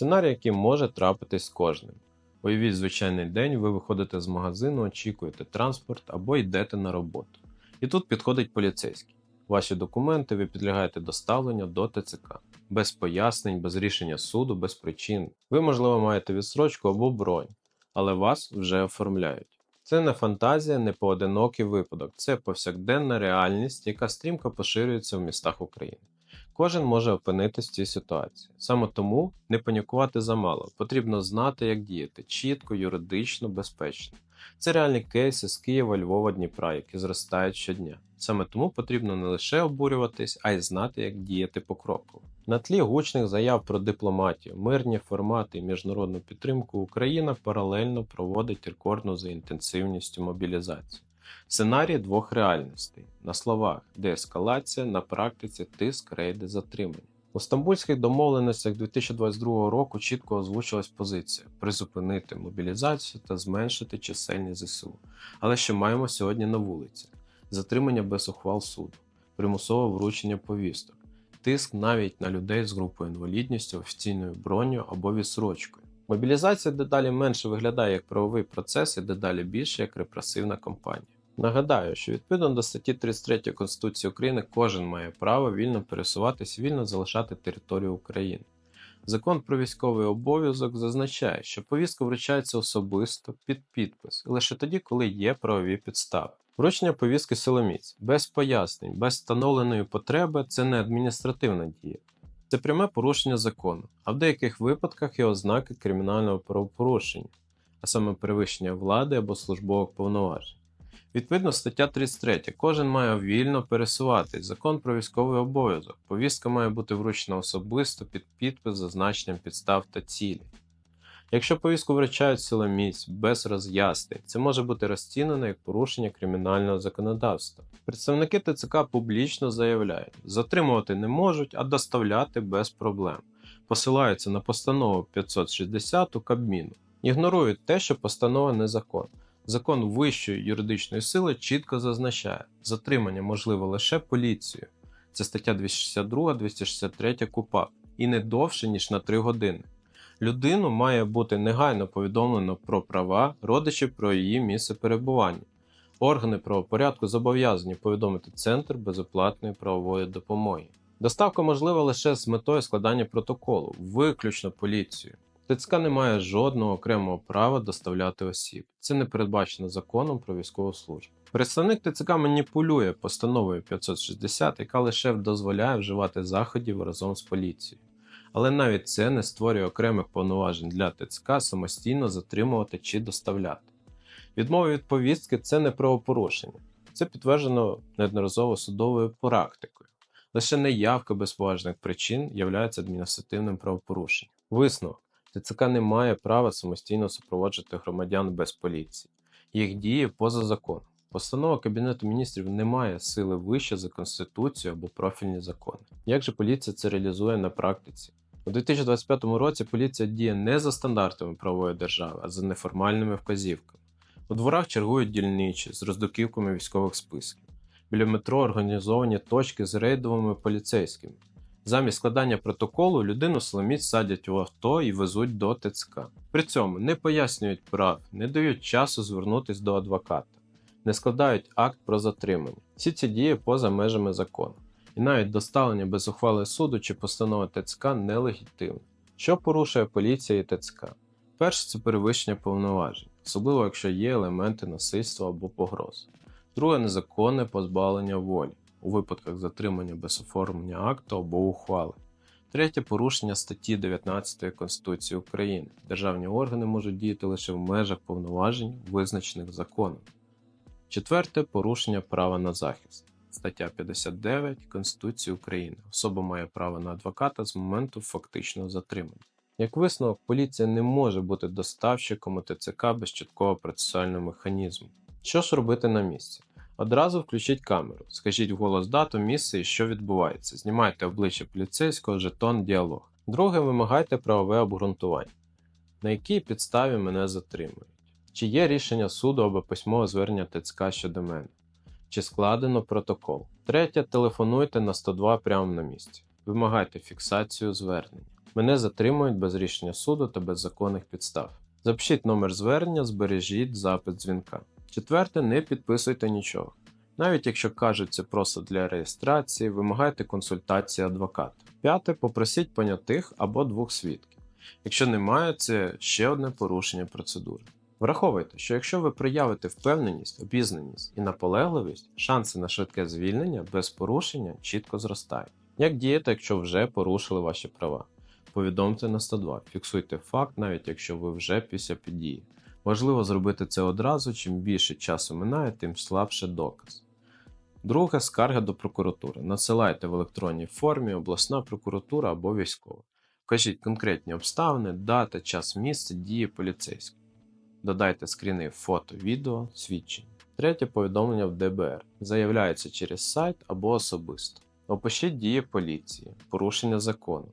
Сценарій, який може трапитись з кожним. Уявіть звичайний день, ви виходите з магазину, очікуєте транспорт або йдете на роботу. І тут підходить поліцейський. Ваші документи ви підлягаєте доставленню до ТЦК. Без пояснень, без рішення суду, без причин. Ви, можливо, маєте відсрочку або бронь, але вас вже оформляють. Це не фантазія, не поодинокий випадок, це повсякденна реальність, яка стрімко поширюється в містах України. Кожен може опинитись в цій ситуації. Саме тому не панікувати замало, потрібно знати, як діяти чітко, юридично, безпечно. Це реальні кейси з Києва, Львова, Дніпра, які зростають щодня. Саме тому потрібно не лише обурюватись, а й знати, як діяти покроково. На тлі гучних заяв про дипломатію, мирні формати і міжнародну підтримку Україна паралельно проводить рекордну за інтенсивністю мобілізацію. Сценарій двох реальностей: на словах деескалація, на практиці тиск, рейди, затримання. У стамбульських домовленостях 2022 року чітко озвучилась позиція призупинити мобілізацію та зменшити чисельність ЗСУ. Але що маємо сьогодні на вулиці? Затримання без ухвал суду, примусове вручення повісток, тиск навіть на людей з групою інвалідністю, офіційною броню або відсрочкою. Мобілізація дедалі менше виглядає як правовий процес і дедалі більше як репресивна кампанія. Нагадаю, що відповідно до статті 33 Конституції України кожен має право вільно пересуватись, вільно залишати територію України. Закон про військовий обов'язок зазначає, що повістка вручається особисто під підпис лише тоді, коли є правові підстави. Вручення повістки силоміць без пояснень, без встановленої потреби це не адміністративна дія, це пряме порушення закону, а в деяких випадках є ознаки кримінального правопорушення, а саме перевищення влади або службових повноважень. Відповідно, стаття 33. Кожен має вільно пересуватись. Закон про військовий обов'язок. Повістка має бути вручена особисто під підпис зазначенням підстав та цілі. Якщо повістку вручають силоміць без роз'яснень, це може бути розцінено як порушення кримінального законодавства. Представники ТЦК публічно заявляють, затримувати не можуть, а доставляти без проблем. Посилаються на постанову 560 Кабміну, ігнорують те, що постанова незаконна. Закон вищої юридичної сили чітко зазначає, затримання можливо лише поліцією. Це стаття 262, 263 КУПАП і не довше, ніж на 3 години. Людину має бути негайно повідомлено про права родичів про її місце перебування. Органи правопорядку зобов'язані повідомити Центр безоплатної правової допомоги. Доставка можлива лише з метою складання протоколу, виключно поліцією. ТЦК не має жодного окремого права доставляти осіб. Це не передбачено законом про військову службу. Представник ТЦК маніпулює постановою 560, яка лише дозволяє вживати заходів разом з поліцією. Але навіть це не створює окремих повноважень для ТЦК самостійно затримувати чи доставляти. Відмова від повістки це не правопорушення, це підтверджено неодноразово судовою практикою. Лише неявка без поважних причин являється адміністративним правопорушенням. Висновок. ТЦК не має права самостійно супроводжувати громадян без поліції. Їх дії поза законом. Постанова Кабінету міністрів не має сили вище за Конституцію або профільні закони. Як же поліція це реалізує на практиці? У 2025 році поліція діє не за стандартами правової держави, а за неформальними вказівками. У дворах чергують дільничі з роздуківками військових списків. Біля метро організовані точки з рейдовими поліцейськими. Замість складання протоколу людину силоміць садять у авто і везуть до ТЦК. При цьому не пояснюють прав, не дають часу звернутися до адвоката, не складають акт про затримання. Всі ці дії поза межами закону. І навіть доставлення без ухвали суду чи постанови ТЦК нелегітимне. Що порушує поліція і ТЦК? Перше це перевищення повноважень, особливо якщо є елементи насильства або погроз. Друге незаконне позбавлення волі у випадках затримання без оформлення акту або ухвали. Третє порушення статті 19 Конституції України. Державні органи можуть діяти лише в межах повноважень, визначених законом. Четверте порушення права на захист. Стаття 59 Конституції України. Особа має право на адвоката з моменту фактичного затримання. Як висновок, поліція не може бути доставщиком ТЦК без чіткого процесуального механізму. Що ж робити на місці? Одразу включіть камеру, скажіть вголос дату, місце і що відбувається. Знімайте обличчя поліцейського, жетон, діалог. Друге, вимагайте правове обґрунтування. На якій підставі мене затримують? Чи є рішення суду або письмове звернення ТЦК щодо мене? Чи складено протокол? Третє, телефонуйте на 102 прямо на місці. Вимагайте фіксацію звернення. Мене затримують без рішення суду та без законних підстав. Запишіть номер звернення, збережіть запит дзвінка. Четверте, не підписуйте нічого. Навіть якщо кажуть це просто для реєстрації, вимагайте консультації адвоката. П'яте, попросіть понятих або двох свідків. Якщо немає, це ще одне порушення процедури. Враховуйте, що якщо ви проявите впевненість, обізнаність і наполегливість, шанси на швидке звільнення без порушення чітко зростають. Як діяти, якщо вже порушили ваші права? Повідомте на 102, фіксуйте факт, навіть якщо ви вже після події. Важливо зробити це одразу, чим більше часу минає, тим слабше доказ. Друге скарга до прокуратури. Надсилайте в електронній формі обласна прокуратура або військова. Вкажіть конкретні обставини, дата, час, місце дії поліцейського. Додайте скріни фото, відео, свідчень. Третє повідомлення в ДБР. Заявляється через сайт або особисто. Опишіть дії поліції, порушення закону.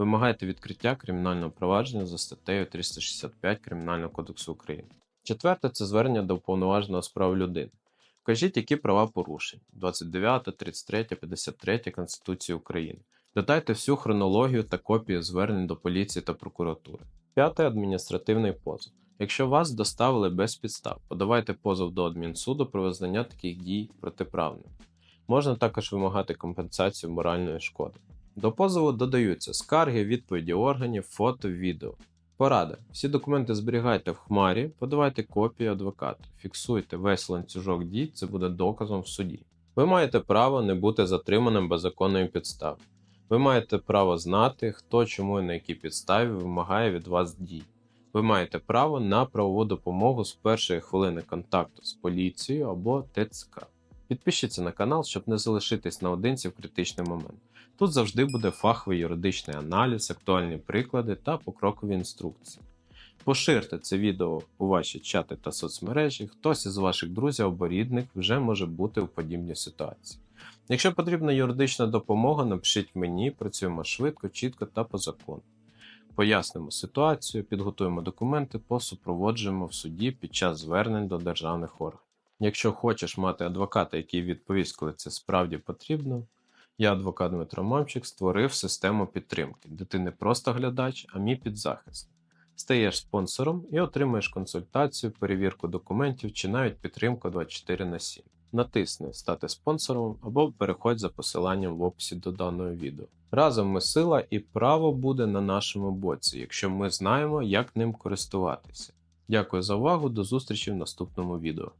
Вимагайте відкриття кримінального провадження за статтею 365 Кримінального кодексу України. Четверте це звернення до уповноваженого з прав людини. Вкажіть, які права порушень 29, 33, 53 Конституції України. Додайте всю хронологію та копії звернень до поліції та прокуратури. П'яте адміністративний позов. Якщо вас доставили без підстав, подавайте позов до адмінсуду про визнання таких дій протиправними. Можна також вимагати компенсацію моральної шкоди. До позову додаються скарги, відповіді органів, фото, відео. Порада. Всі документи зберігайте в хмарі, подавайте копії адвокату, фіксуйте весь ланцюжок дій, це буде доказом в суді. Ви маєте право не бути затриманим без законної підстави. Ви маєте право знати, хто чому і на якій підставі вимагає від вас дій. Ви маєте право на правову допомогу з першої хвилини контакту з поліцією або ТЦК. Підпишіться на канал, щоб не залишитись наодинці в критичний момент. Тут завжди буде фаховий юридичний аналіз, актуальні приклади та покрокові інструкції. Поширте це відео у ваші чати та соцмережі, хтось із ваших друзів або рідних вже може бути у подібній ситуації. Якщо потрібна юридична допомога, напишіть мені, працюємо швидко, чітко та по закону. Пояснимо ситуацію, підготуємо документи, посупроводжуємо в суді під час звернень до державних органів. Якщо хочеш мати адвоката, який відповість, коли це справді потрібно, я, адвокат Дмитро Мамчик, створив систему підтримки, де ти не просто глядач, а мій підзахист. Стаєш спонсором і отримаєш консультацію, перевірку документів чи навіть підтримку 24 на 7. Натисни Стати спонсором або переходь за посиланням в описі до даного відео. Разом ми сила і право буде на нашому боці, якщо ми знаємо, як ним користуватися. Дякую за увагу, до зустрічі в наступному відео.